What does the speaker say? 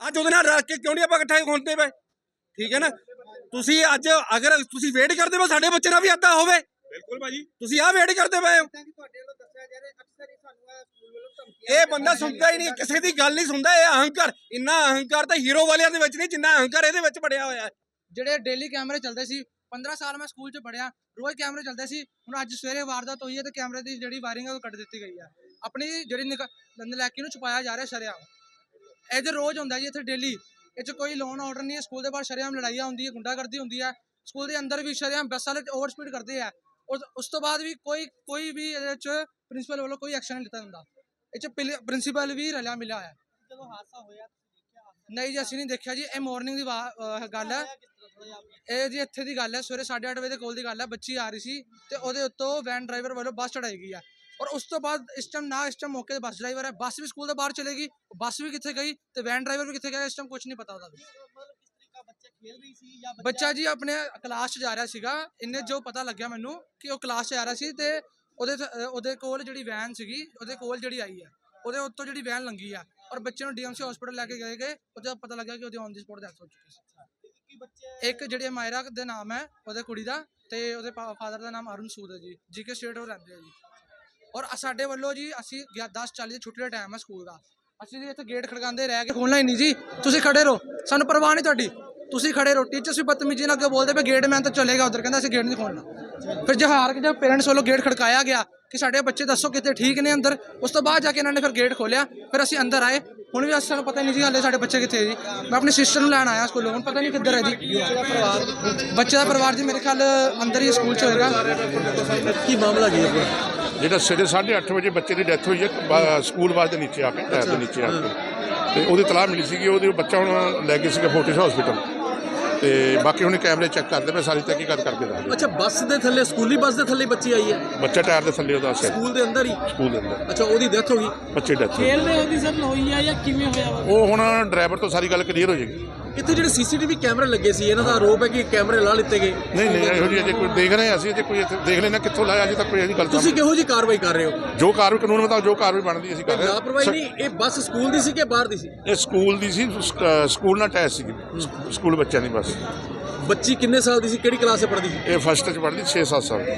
ਅੱਜ ਉਹਦੇ ਨਾਲ ਰਲ ਕੇ ਕਿਉਂ ਨਹੀਂ ਆਪਾਂ ਇਕੱਠੇ ਹੁੰਦੇ ਪਏ ਠੀਕ ਹੈ ਨਾ? ਤੁਸੀਂ ਅੱਜ ਅਗਰ ਤੁਸੀਂ ਵੇਟ ਕਰਦੇ ਹੋ ਸਾਡੇ ਬੱਚੇ ਨਾਲ ਵੀ ਏਦਾਂ ਹੋਵੇ। ਬਿਲਕੁਲ ਭਾਜੀ। ਤੁਸੀਂ ਆਹ ਵੇਟ ਕਰਦੇ ਪਏ ਹੋ। ਇਹ ਬੰਦਾ ਸੁਣਦਾ ਹੀ ਨਹੀਂ ਕਿਸੇ ਦੀ ਗੱਲ ਨਹੀਂ ਸੁਣਦਾ ਇਹ ਅਹੰਕਾਰ ਇੰਨਾ ਅਹੰਕਾਰ ਤਾਂ ਹੀਰੋ ਵਾਲਿਆਂ ਦੇ ਵਿੱਚ ਨਹੀਂ ਜਿੰਨਾ ਅਹੰਕਾਰ ਇਹਦੇ ਵਿੱਚ ਬੜਿਆ ਹੋਇਆ ਹੈ। ਜਿਹੜੇ ਡੇਲੀ ਕੈਮਰੇ ਚੱਲਦੇ ਸੀ 15 ਸਾਲ ਮੈਂ ਸਕੂਲ 'ਚ ਪੜਿਆ ਰੋਜ਼ ਕੈਮਰੇ ਚੱਲਦੇ ਸੀ ਹੁਣ ਅੱਜ ਸਵੇਰੇ ਵਾਰਦਾਤ ਹੋਈ ਹੈ ਤੇ ਕੈਮਰੇ ਦੀ ਜਿਹੜੀ ਵਾਇਰਿੰਗ ਹੈ ਉਹ ਕੱਟ ਦਿੱਤੀ ਗਈ ਹੈ ਆਪਣੀ ਜਿਹੜੀ ਨੰਦਲੈਕੀ ਨੂੰ ਛੁਪਾਇਆ ਜਾ ਰਿਹਾ ਸ਼ਰਿਆਮ। ਇਹ ਜੇ ਰੋਜ਼ ਹੁੰਦਾ ਜੀ ਇੱਥੇ ਡੇਲੀ ਇਹ 'ਚ ਕੋਈ ਲੋਨ ਆਰਡਰ ਨਹੀਂ ਹੈ। ਸਕੂਲ ਦੇ ਬਾਹਰ ਸ਼ਰਿਆਮ ਲੜਾਈਆਂ ਹੁੰਦੀ ਹੈ ਗੁੰਡਾਗਰਦੀ ਹੁੰਦੀ ਹੈ। ਸਕੂਲ ਦੇ ਅੰਦਰ ਵੀ ਸ਼ਰਿਆਮ ਬੱਸ ਵਾਲੇ ਓਵਰ ਸਪੀਡ ਕਰਦੇ ਆ। ਔਰ ਉਸ ਤੋਂ ਬਾਅਦ ਵੀ ਕੋਈ ਕੋਈ ਵੀ ਇਹਦੇ 'ਚ ਪ੍ਰਿੰਸੀਪਲ ਵੱਲੋਂ ਕੋਈ ਐਕਸ਼ਨ ਨਹੀਂ ਲਿੱਤਾ ਜਾਂਦਾ। ਇਹ 'ਚ ਪ੍ਰਿੰਸੀਪਲ ਵੀ ਰਲਿਆ ਮਿਲਿਆ ਹੈ ਜਦੋਂ ਹਾਦਸਾ ਹੋਇਆ ਨਹੀਂ ਜੀ ਅਸੀਂ ਨਹੀਂ ਦੇਖਿਆ ਜੀ। ਇਹ ਮਾਰਨਿੰਗ ਦੀ ਗੱਲ ਹੈ। ਇਹ ਜੀ ਇੱਥੇ ਦੀ ਗੱਲ ਹੈ। ਸਵੇਰੇ 8:30 ਵਜੇ ਦੇ ਕੋਲ ਦੀ ਗੱਲ ਹੈ। ਬੱਚੀ ਆ ਰਹੀ ਸੀ ਤੇ ਉਹਦੇ ਉੱਤੋਂ ਵੈਨ ਡਰਾਈਵਰ ਵੱਲੋਂ ਬੱਸ ਚੜਾਈ ਗਈ ਹੈ ਔਰ ਉਸ ਤੋਂ ਬਾਅਦ ਇਸ ਟਾਈਮ ਨਾ ਇਸ ਟਾਈਮ ਮੌਕੇ ਤੇ ਬੱਸ ਡਰਾਈਵਰ ਹੈ। ਬੱਸ ਵੀ ਸਕੂਲ ਦੇ ਬਾਹਰ ਚਲੇਗੀ ਬੱਸ ਵੀ ਕਿੱਥੇ ਗਈ ਤੇ ਵੈਨ ਡਰਾਈਵਰ ਵੀ ਕਿੱਥੇ ਗਿਆ ਇਸ ਟਾਈਮ ਕੁਝ ਨਹੀਂ ਪਤਾ ਉਹਦਾ ਵੀ। ਬੱਚੇ ਜਾਂ ਆਪਣੇ ਕਲਾਸ 'ਚ ਜਾ ਰਿਹਾ ਸੀਗਾ। ਇੰਨੇ ਜੋ ਪਤਾ ਲੱਗਿਆ ਮੈਨੂੰ ਕਿ ਉਹ ਕਲਾਸ 'ਚ ਜਾ ਰਿਹਾ ਸੀ ਤੇ ਉਹਦੇ ਉਹਦੇ ਕੋਲ ਜਿਹੜੀ ਵੈਨ ਸੀਗੀ ਉਹਦੇ ਕੋਲ ਜਿਹੜੀ ਆਈ ਹੈ ਉਹਦੇ ਉੱਤੋਂ ਜਿਹੜੀ ਵੈਨ ਲੰਗੀ ਆ ਔਰ ਬੱਚੇ ਨੂੰ ਡੀਐਮਸੀ ਹਸਪੀਟਲ ਲੈ ਕੇ ਗਏ ਗਏ ਉਹਦਾ ਪਤਾ ਲੱਗਾ ਕਿ ਉਹਦੀ ਔਨ ਦੀ ਸਪੋਟ ਡੈਥ ਹੋ ਚੁੱਕੀ ਸੀ। ਇੱਕ ਜਿਹੜੀ ਮਾਇਰਾ ਦੇ ਨਾਮ ਹੈ ਉਹਦੇ ਕੁੜੀ ਦਾ ਤੇ ਉਹਦੇ ਫਾਦਰ ਦਾ ਨਾਮ ਅਰੁਣ ਸੂਦ ਹੈ ਜੀ ਜੀਕੇ ਸਟੇਟ ਉਹ ਰਹਿੰਦੇ ਆ ਜੀ। ਔਰ ਸਾਡੇ ਵੱਲੋਂ ਜੀ ਅਸੀਂ 10:40 ਦੀ ਛੁੱਟੀ ਦਾ ਟਾਈਮ ਹੈ ਸਕੂਲ ਦਾ। ਅਸੀਂ ਜੀ ਇੱਥੇ ਗੇਟ ਖੜਕਾਉਂਦੇ ਰਹਿ ਕੇ ਖੋਲਣਾ ਹੀ ਨਹੀਂ ਜੀ। ਤੁਸੀਂ ਖੜੇ ਰਹੋ। ਸਾਨੂੰ ਪਰਵਾਹ ਨਹੀਂ ਤੁਹਾਡੀ। ਤੁਸੀਂ ਖੜੇ ਰਹੋ। ਟੀਚਰਸ ਵੀ ਬਦਤਮੀਜ਼ੀ ਨਾਲ ਅੱਗੇ ਬੋਲਦੇ ਪਏ। ਗੇਟ ਮੈਨ ਤਾਂ ਚਲੇਗਾ ਉਧਰ। ਕਹਿੰਦਾ ਅਸੀਂ ਗੇਟ ਨਹੀਂ ਖੋਲਣਾ। ਫਿਰ ਜਹਾਰ ਕੇ ਜਦ ਪੇਰੈਂਟਸ ਵੱਲੋਂ ਗੇਟ ਖੜਕਾਇਆ ਗਿਆ ਕਿ ਸਾਡੇ ਬੱਚੇ ਦੱਸੋ ਕਿਤੇ ਠੀਕ ਨੇ ਅੰਦਰ। ਉਸ ਤੋਂ ਬਾਅਦ ਜਾ ਕੇ ਇਹਨਾਂ ਨੇ ਫਿਰ ਗੇਟ ਖੋਲਿਆ ਫਿਰ ਅਸੀਂ ਅੰਦਰ ਆਏ। ਹੁਣ ਵੀ ਅਸੀਂ ਸਾਨੂੰ ਪਤਾ ਨਹੀਂ ਜੀ ਹਾਲੇ ਸਾਡੇ ਬੱਚੇ ਕਿੱਥੇ ਹੈ ਜੀ। ਮੈਂ ਆਪਣੀ ਸਿਸਟਰ ਨੂੰ ਲੈਣ ਆਇਆ ਸਕੂਲੋਂ ਹੁਣ ਪਤਾ ਨਹੀਂ ਕਿੱਧਰ ਹੈ ਜੀ। ਬੱਚੇ ਦਾ ਪਰਿਵਾਰ ਜੀ ਮੇਰੇ ਖਿਆਲ ਅੰਦਰ ਹੀ ਸਕੂਲ ਚ ਹੋਏਗਾ। ਕੀ ਮਾਮਲਾ ਕੀ ਹੈ? ਜਿਹੜਾ ਸਵੇਰੇ 8:30 ਵਜੇ ਬੱਚੇ ਦੀ ਡੈਥ ਹੋਈ ਹੈ ਸਕੂਲ ਬੱਸ ਦੇ ਨੀਚੇ ਆ ਕੇ ਟਾਇਰ ਦੇ ਨੀਚੇ ਆ ਕੇ। ਤੇ ਉਹਦੀ ਤਲਾਹ ਮਿਲੀ ਸੀਗੀ, ਉਹਦੇ ਬੱਚਾ ਹੁਣ ਲੈ ਗਏ ਸੀਗਾ ਫੋਰਟਿਸ ਹਸਪੀਟਲ ਤੇ ਬਾਕੀ ਹੁਣ ਕੈਮਰੇ ਚੈੱਕ ਕਰਦੇ ਪਏ ਸਾਰੀ ਤਹਿਕੀਕਾਤ ਕਰਕੇ ਦੱਸਦੇ ਅੱਛਾ ਬੱਸ ਦੇ ਥੱਲੇ ਸਕੂਲੀ ਬੱਸ ਦੇ ਥੱਲੇ ਬੱਚੀ ਆਈ ਹੈ? ਬੱਚਾ ਟਾਇਰ ਦੇ ਥੱਲੇ ਉਹਦਾ ਸਿਰ ਸਕੂਲ ਦੇ ਅੰਦਰ ਹੀ? ਸਕੂਲ ਦੇ ਅੰਦਰ। ਅੱਛਾ ਉਹਦੀ ਡੈਥ ਹੋ ਗਈ? ਬੱਚੇ ਡੈਥ ਖੇਲਦੇ ਹੋਦੀ ਸਰ ਹੋਈ ਆ ਜਾਂ ਕਿਵੇਂ ਹੋਇਆ ਵਾ? ਉਹ ਹੁਣ ਡਰਾਈਵਰ ਤੋਂ ਸਾਰੀ ਗੱਲ ਕਲੀਅਰ ਹੋ ਜਾਏਗੀ। ਇੱਥੇ ਜਿਹੜੇ ਸੀਸੀਟੀਵੀ ਕੈਮਰੇ ਲੱਗੇ ਸੀ ਇਹਨਾਂ ਦਾ ਆਰੋਪ ਹੈ ਕਿ ਕੈਮਰੇ ਲਾ ਲਿੱਤੇ ਗਏ। ਨਹੀਂ ਨਹੀਂ ਇਹੋ ਜਿਹੀ ਅਜੇ ਕੋਈ ਦੇਖ ਰਹੇ ਹਾਂ ਅਸੀਂ ਅਜੇ ਕੋਈ ਇੱਥੇ ਦੇਖ ਲੈਣਾ ਕਿੱਥੋਂ ਲਾਇਆ ਅਜੇ ਤੱਕ ਕੋਈ ਇਹਦੀ ਗੱਲ ਤੁਸੀਂ ਕਿਹੋ ਜੀ ਕਾਰਵਾਈ ਕਰ ਰਹੇ ਹੋ? ਜੋ ਕਾਰਵਾਈ ਕਾਨੂੰਨ ਮੁਤਾਬਕ ਜੋ ਕਾਰਵਾਈ ਬਣਦੀ ਅਸੀਂ ਕਰ ਰਹੇ ਲਾਪਰਵਾਹੀ ਨਹੀਂ ਇਹ ਬੱਸ ਸਕੂਲ ਦੀ ਸੀ ਕਿ ਬਾਹਰ ਦੀ ਸੀ? ਇਹ ਸਕੂਲ ਦੀ ਸੀ ਸਕ- ਸਕੂਲ ਨਾਲ ਟੈਸਟ ਸੀ ਸਕੂਲ ਬੱਚਿਆਂ ਦੀ ਬਸ। ਬੱਚੀ ਕਿੰਨੇ ਸਾਲ ਦੀ ਸੀ? ਕਿਹੜੀ ਕਲਾਸ 'ਚ ਪੜ੍ਹਦੀ ਸੀ? ਇਹ ਫਸਟ ਚ ਪੜ੍ਹਦੀ 6-7 ਸਾਲ ਦੀ।